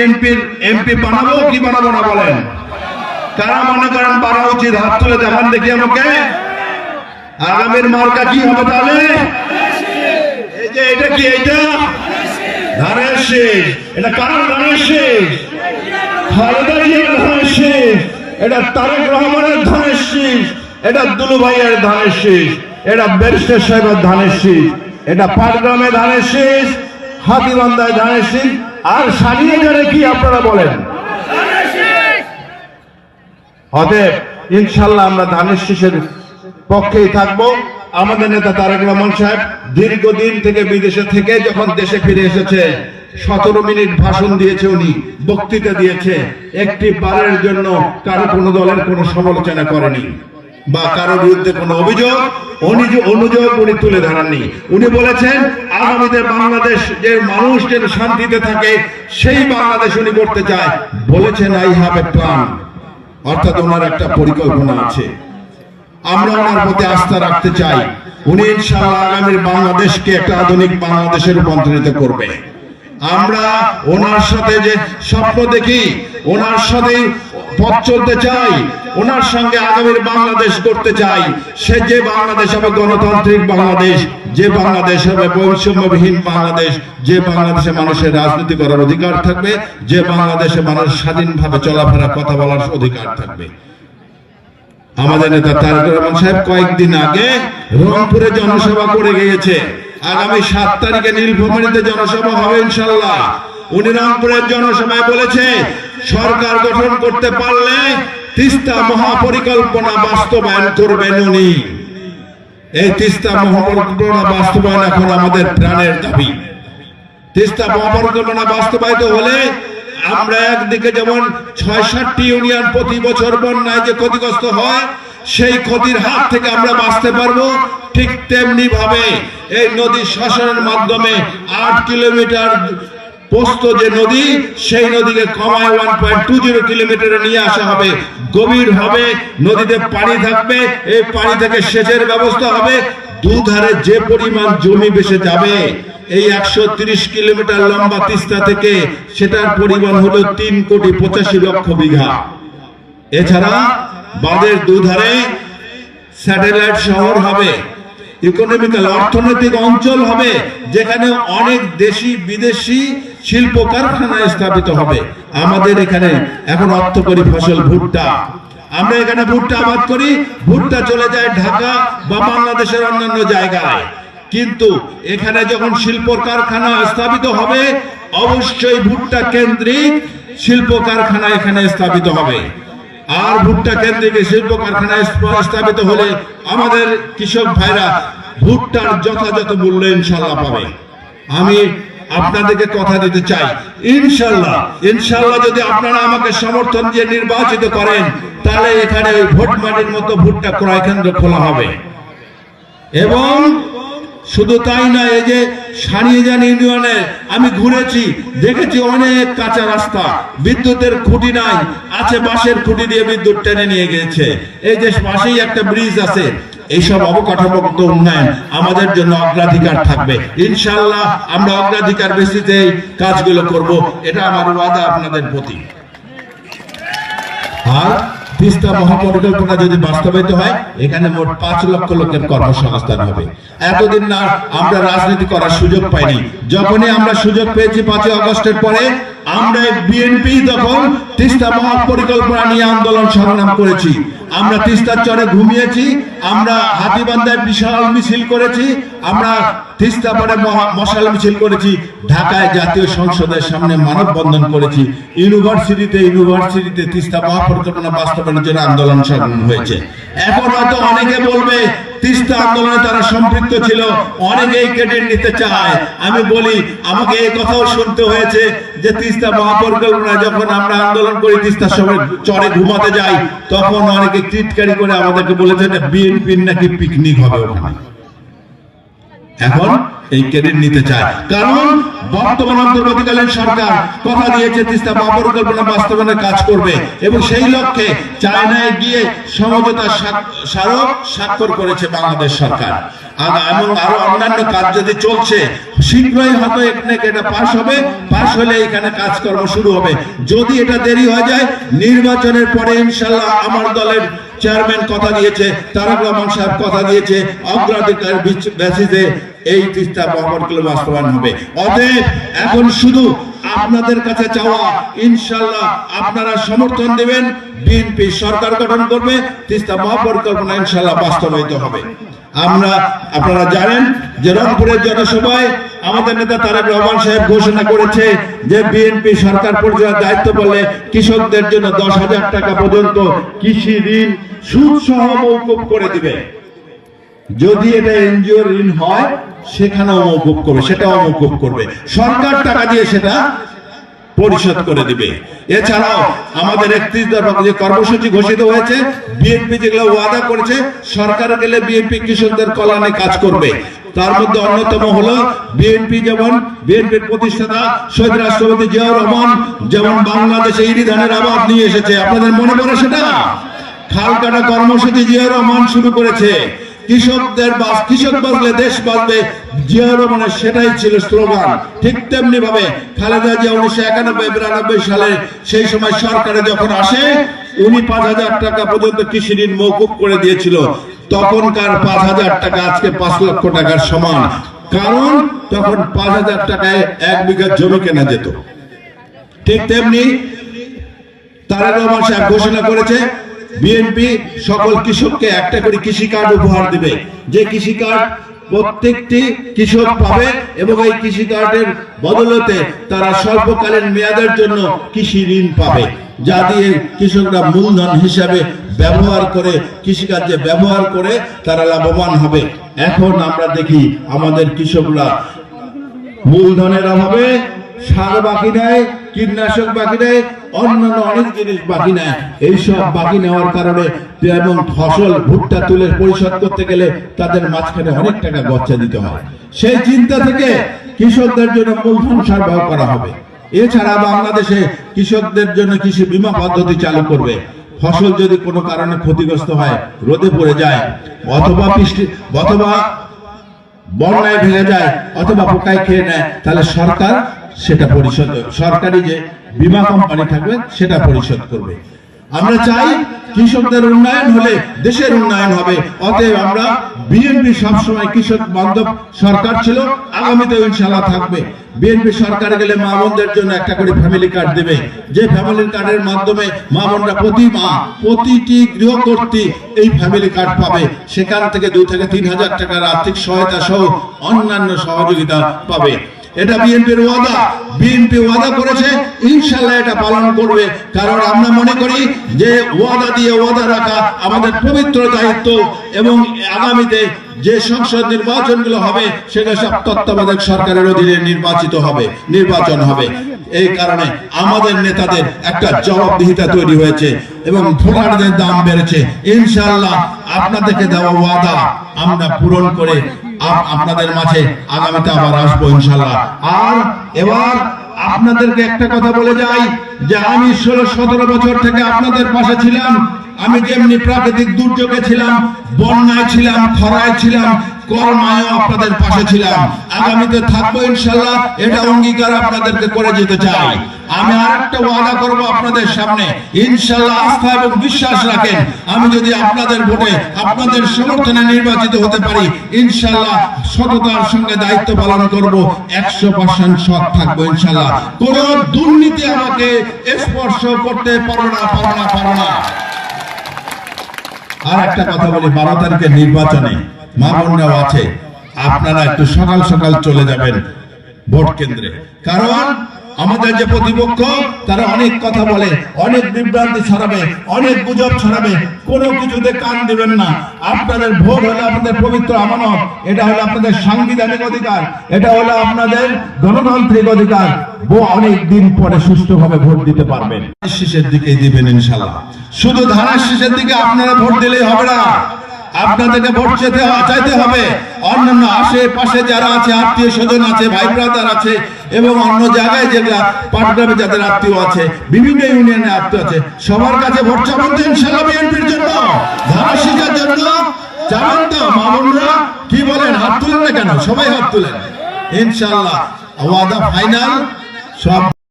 MP বানাবো কি বানাবো না বলেন? পারা উচিত? হাত তুলে দেখি আমাকে। কি হবে তাহলে? এই যে এটা কি এইটা? ধানের শেষ। এটা কার ধানের শেষ? শেষ। এটা তারেক রহমানের এটা দুলু ভাইয়ের এটা সাহেবের এটা পাটগ্রামে ধানের শেষ। হাতিবান্ধায় ধানের শেষ। আর সানিয়ে জানে কি আপনারা বলেন? অতএব ইনশাল্লাহ আমরা ধানের শীষের পক্ষেই থাকব। আমাদের নেতা তারেক রহমান সাহেব দীর্ঘদিন থেকে বিদেশে থেকে যখন দেশে ফিরে এসেছে, সতেরো মিনিট ভাষণ দিয়েছে উনি, বক্তৃতা দিয়েছে। একটি বারের জন্য কারও কোনো দলের কোনো সমালোচনা করেনি। বা কারও বিরুদ্ধে কোনো অভিযোগ অনুযোগ উনি তুলে ধরাননি। উনি বলেছেন, আগামীতে বাংলাদেশ যে মানুষ যেন শান্তিতে থাকে, সেই বাংলাদেশ উনি করতে চায়, বলেছেন আই হ্যাভ এ প্ল্যান অর্থাৎ ওনার একটা পরিকল্পনা আছে। আমরা ওনার প্রতি আস্থা রাখতে চাই। উনি ইনশাআল্লাহ আগামীর বাংলাদেশকে একটা আধুনিক বাংলাদেশে রূপান্তরিত করবে। আমরা ওনার সাথে যে স্বপ্ন দেখি, ওনার সাথে পথ চলতে চাই, ওনার সঙ্গে আগামীর বাংলাদেশ করতে চাই। সে যে বাংলাদেশ হবে গণতান্ত্রিক বাংলাদেশ, যে বাংলাদেশ হবে বৈষম্যবিহীন বাংলাদেশ, যে বাংলাদেশে মানুষের রাজনীতি করার অধিকার থাকবে, যে বাংলাদেশে মানুষ স্বাধীনভাবে চলাফেরা, কথা বলার অধিকার থাকবে। আমাদের নেতা তারেক রহমান সাহেব কয়েকদিন আগে রংপুরে জনসভা করে গিয়েছে। আগামী সাত তারিখে নীলফামারীতে জনসভা হবে ইনশাল্লাহ উনি রংপুরের জনসভায় বলেছে সরকার গঠন করতে পারলে তিস্তা মহাপরিকল্পনা বাস্তবায়ন করবেন উনি। এই তিস্তা মহাপরিকল্পনা বাস্তবায়ন এখন আমাদের প্রাণের দাবি। তিস্তা মহাপরিকল্পনা বাস্তবায়িত হলে আমরা একদিকে যেমন ছয় সাতটি ইউনিয়ন প্রতি বছর বন্যায় যে ক্ষতিগ্রস্ত হয়, সেই ক্ষতির হাত থেকে আমরা বাঁচতে পারব ঠিক তেমনি ভাবে এই নদী শাসনের মাধ্যমে আট কিলোমিটার পোস্ত যে নদী, সেই নদীকে কমায় ওয়ান পয়েন্ট টু জিরো কিলোমিটারে নিয়ে আসা হবে। গভীর হবে, নদীতে পানি থাকবে, এই পানি থেকে সেচের ব্যবস্থা হবে। দুধারে যে পরিমাণ জমি বেসে যাবে, এই একশো তিরিশ কিলোমিটার লম্বা তিস্তা থেকে সেটার পরিমাণ হলো তিন কোটি পঁচাশি লক্ষ বিঘা। এছাড়া বাঁধের দুধারে স্যাটেলাইট শহর হবে, ইকোনমিক্যাল অর্থনৈতিক অঞ্চল হবে, যেখানে অনেক দেশি বিদেশি শিল্প কারখানা স্থাপিত হবে। আমাদের এখানে এখন অর্থকরী ফসল, ভুট্টা। আমরা এখানে ভুট্টা আবাদ করি, ভুট্টা চলে যায় ঢাকা বা বাংলাদেশের অন্যান্য জায়গায়। কিন্তু এখানে যখন শিল্প কারখানা স্থাপিত হবে, অবশ্যই ভুট্টা কেন্দ্রিক শিল্প কারখানা এখানে স্থাপিত হবে। আর ভুট্টা কেন্দ্রিক শিল্প কারখানা স্থাপিত হলে আমাদের কৃষক ভাইরা ভুট্টার যথাযথ মূল্য ইনশাল্লাহ পাবে আমি আপনাদেরকে কথা দিতে চাই। ইনশাল্লাহ ইনশাল্লাহ যদি আপনারা আমাকে সমর্থন দিয়ে নির্বাচিত করেন, তাহলে এখানে ওই ভোট মাটির মতো ভুট্টা ক্রয় কেন্দ্র খোলা হবে। এবং শুধু তাই না এই যে সানিয়াজান ইউনিয়নে আমি ঘুরেছি, দেখেছি অনেক কাঁচা রাস্তা, বিদ্যুতের খুঁটি নাই আছে বাঁশের খুঁটি দিয়ে বিদ্যুৎ টেনে নিয়ে গেছে। এই যে পাশেই একটা ব্রিজ আছে এইসব অবকাঠামোগত উন্নয়ন। আমাদের জন্য অগ্রাধিকার থাকবে। ইনশাল্লাহ আমরা অগ্রাধিকার বেসিতে কাজগুলো করব। এটা আমার ওয়াদা, আপনাদের প্রতি। আর সুযোগ পেয়েছি পাঁচই আগস্টের পরে, আমরা বিএনপি তখন তিস্তা মহাপরিকল্পনা নিয়ে আন্দোলন সংগ্রাম করেছি। আমরা তিস্তার চরে ঘুমিয়েছি, আমরা হাতিবান্ধায় বিশাল মিছিল করেছি, আমরা তিস্তা মহা- মশাল মিছিল করেছি, ঢাকায় জাতীয় সংসদের সামনে মানববন্ধন করেছি। ইউনিভার্সিটিতে ইউনিভার্সিটিতে তিস্তা মহাপরিকল্পনা বাস্তবায়নের জন্য আন্দোলন সংগ্রাম হয়েছে। এখন হয়তো অনেকে বলবে, তিস্তা আন্দোলনে তারা সম্পৃক্ত ছিল, অনেকেই কেটে নিতে চায়। আমি বলি, আমাকে এই কথাও শুনতে হয়েছে যে তিস্তা মহাপরিকল্পনা যখন আমরা আন্দোলন করি তিস্তার সময় চরে ঘুমাতে যাই, তখন অনেকে চিৎকারি করে আমাদেরকে বলেছে বিএনপির নাকি পিকনিক হবে ওখানে। এখন এই ক্রেডিট নিতে চায়। কারণ বর্তমান অন্তর্বর্তীকালীন সরকার কথা দিয়েছে তিস্তা মহাপরিকল্পনা বাস্তবায়নের কাজ করবে। এবং সেই লক্ষ্যে চায়নায় গিয়ে সমঝোতা স্মারক স্বাক্ষর করেছে বাংলাদেশ সরকার। আর- এবং আরও অন্যান্য কাজ যদি চলছে শীঘ্রই হয়তো এখানে এটা পাশ হবে। পাশ হলে এখানে কাজকর্ম শুরু হবে। যদি এটা দেরি হয়ে যায় নির্বাচনের পরে ইনশাল্লাহ আমার দলের চেয়ারম্যান কথা দিয়েছে, তারক রহমান সাহেব কথা দিয়েছে, অগ্রাধিকার বেসিসে এই তিস্তা মহাপরিকল্পনা বাস্তবায়ন হবে। অতএব এখন শুধু আপনাদের কাছে চাওয়া ইনশাল্লাহ আপনারা সমর্থন দেবেন, বিএনপি সরকার গঠন করবে, তিস্তা মহাপরিকল্পনা ইনশাল্লাহ বাস্তবায়িত হবে। আমরা, আপনারা জানেন যে রংপুরের জনসভায় আমাদের নেতা তারেক রহমান সাহেব ঘোষণা করেছে যে বিএনপি সরকার পরিচালনার দায়িত্ব বলে কৃষকদের জন্য দশ হাজার টাকা পর্যন্ত কৃষি ঋণ সুদ করে দিবে। যদি এটা এনজিও ঋণ হয়, সেখানেও মৌকুব করবে, সেটাও মৌকুব করবে। সরকার টাকা দিয়ে সেটা পরিশোধ করে দিবে। এছাড়াও আমাদের একত্রিশ যে কর্মসূচি ঘোষিত হয়েছে, বিএনপি যেগুলো ওয়াদা করেছে, সরকার গেলে বিএনপি কৃষকদের কল্যাণে কাজ করবে। তার মধ্যে অন্যতম হলো বিএনপি যেমন বিএনপির প্রতিষ্ঠাতা শহীদ রাষ্ট্রপতি জিয়াউর রহমান, যেমন বাংলাদেশে আবাদ নিয়ে এসেছে। আপনাদের মনে পড়ে সেটা? খাল কাটা কর্মসূচি জিয়াউর রহমান শুরু করেছে। কৃষকদের বাস কৃষক বাঁচলে দেশ বাঁচবে জিয়াউর রহমানের সেটাই ছিল স্লোগান। ঠিক তেমনি ভাবে খালেদা জিয়া উনিশশো একানব্বই, বিরানব্বই সালে সেই সময় সরকারে যখন আসে, উনি পাঁচ হাজার টাকা পর্যন্ত কৃষি ঋণ মৌকুব করে দিয়েছিল। তখনকার পাঁচ হাজার টাকা আজকে পাঁচ লক্ষ টাকার সমান। কারণ তখন পাঁচ হাজার টাকায় এক বিঘা জমি কেনা যেত। ঠিক তেমনি তারা রহমান সাহেব ঘোষণা করেছে বিএনপি সকল কৃষককে একটা করে কৃষি কার্ড উপহার দিবে। যে কৃষি কার্ড প্রত্যেকটি কৃষক পাবে এবং এই কৃষি কার্ডের বদলতে তারা স্বল্পকালীন মেয়াদের জন্য কৃষি ঋণ পাবে। যা দিয়ে কৃষকরা মূলধন হিসাবে ব্যবহার করে, কৃষিকার্যে ব্যবহার করে তারা লাভবান হবে। এখন আমরা দেখি আমাদের কৃষকরা মূলধনের অভাবে সার বাকি নেয় কীটনাশক বাকি নেয় অন্যান্য অনেক জিনিস বাকি নেয় এইসব বাকি নেওয়ার কারণে এবং ফসল, ভুট্টা তুলে পরিশোধ করতে গেলে তাদের মাঝখানে অনেক টাকা গচ্চা দিতে হয়। সেই চিন্তা থেকে কৃষকদের জন্য মূলধন সরবরাহ করা হবে। এছাড়া বাংলাদেশে কৃষকদের জন্য কৃষি বীমা পদ্ধতি চালু করবে। ফসল যদি কোনো কারণে ক্ষতিগ্রস্ত হয়, রোদে পড়ে যায়, অথবা বৃষ্টি অথবা বন্যায় ভেঙে যায় অথবা পোকায় খেয়ে নেয়, তাহলে সরকার সেটা পরিশোধ সরকারি যে বিমা কোম্পানি থাকবে, সেটা পরিশোধ করবে। আমরা চাই কৃষকদের উন্নয়ন হলে দেশের উন্নয়ন হবে। অতএব আমরা বিএনপি সবসময় কৃষক বান্ধব সরকার ছিল আগামীতে ইনশাল্লাহ থাকবে। বিএনপি সরকার গেলে মা বোনদের জন্য একটা করে ফ্যামিলি কার্ড দেবে। যে ফ্যামিলি কার্ডের মাধ্যমে মা বোনরা প্রতি মা, প্রতিটি গৃহকর্তী এই ফ্যামিলি কার্ড পাবে। সেখান থেকে দুই থেকে তিন হাজার টাকার আর্থিক সহায়তা সহ অন্যান্য সহযোগিতা পাবে। এটা বিএনপির ওয়াদা। বিএনপি ওয়াদা করেছে ইনশাল্লাহ এটা পালন করবে। কারণ আমরা মনে করি যে ওয়াদা দিয়ে ওয়াদা রাখা আমাদের পবিত্র দায়িত্ব এবং আগামীতে যে সংসদ নির্বাচনগুলো হবে, সেটা সব তত্ত্বাবধায়ক সরকারের অধীনে নির্বাচিত হবে, নির্বাচন হবে। এই কারণে আমাদের নেতাদের একটা জবাবদিহিতা তৈরি হয়েছে এবং ভোটারদের দাম বেড়েছে। ইনশাআল্লাহ আপনাদেরকে দেওয়া ওয়াদা আমরা পূরণ করে আপনাদের মাঝে আগামীতে আবার আসব ইনশাল্লাহ আর এবার আপনাদেরকে একটা কথা বলে যাই, যে আমি ষোলো সতেরো বছর থেকে আপনাদের পাশে ছিলাম। আমি যেমনি প্রাকৃতিক দুর্যোগে ছিলাম, বন্যায় ছিলাম, খরায় ছিলাম আপনাদের পাশে ছিলাম। আগামীতে থাকব এটা অঙ্গীকার আপনাদেরকে করে যেতে চাই। আমি আরেকটা ওয়াদা করব আপনাদের সামনে। আস্থা এবং বিশ্বাস রাখেন। আমি যদি আপনাদের ভোটে আপনাদের সমর্থনে নির্বাচিত হতে পারি ইনশাল্লাহ সততার সঙ্গে দায়িত্ব পালন করব। একশো পার্সেন্ট সৎ থাকব ইনশাল্লাহ কোন দুর্নীতি আমাকে স্পর্শ করতে পারো না পারো না পারো না। আর একটা কথা বলি বারো তারিখের নির্বাচনে মা আছে, আপনারা একটু সকাল সকাল চলে যাবেন ভোট কেন্দ্রে। কারণ আমাদের যে প্রতিপক্ষ, তারা অনেক কথা বলে, অনেক বিভ্রান্তি ছড়াবে, অনেক গুজব ছড়াবে, কোনো কিছুতে কান দিবেন না। আপনাদের ভোট হলো আপনাদের পবিত্র আমানত, এটা হলো আপনাদের সাংবিধানিক অধিকার, এটা হলো আপনাদের গণতান্ত্রিক অধিকার। অনেক দিন পরে সুষ্ঠুভাবে ভোট দিতে পারবেন। শেষের দিকে দিবেন শুধু ধানের শেষের দিকে আপনারা ভোট দিলেই হবে না। আপনাদেরকে ভোট চাইতে চাইতে হবে। অন্যান্য আশেপাশে যারা আছে আত্মীয় স্বজন আছে ভাই ব্রাদার আছে এবং অন্য জায়গায় যেগুলা পাটগ্রামে যাদের আত্মীয় আছে বিভিন্ন ইউনিয়নে আত্মীয় আছে সবার কাছে ভোট চাবেন তো ইনশাল্লাহ বিএনপির জন্য। ধারাশিকার জন্য চাবেন তো মামুনরা কি বলেন হাত তুলেন না কেন? সবাই হাত তুলেন। ইনশাল্লাহ ওয়াদা ফাইনাল সব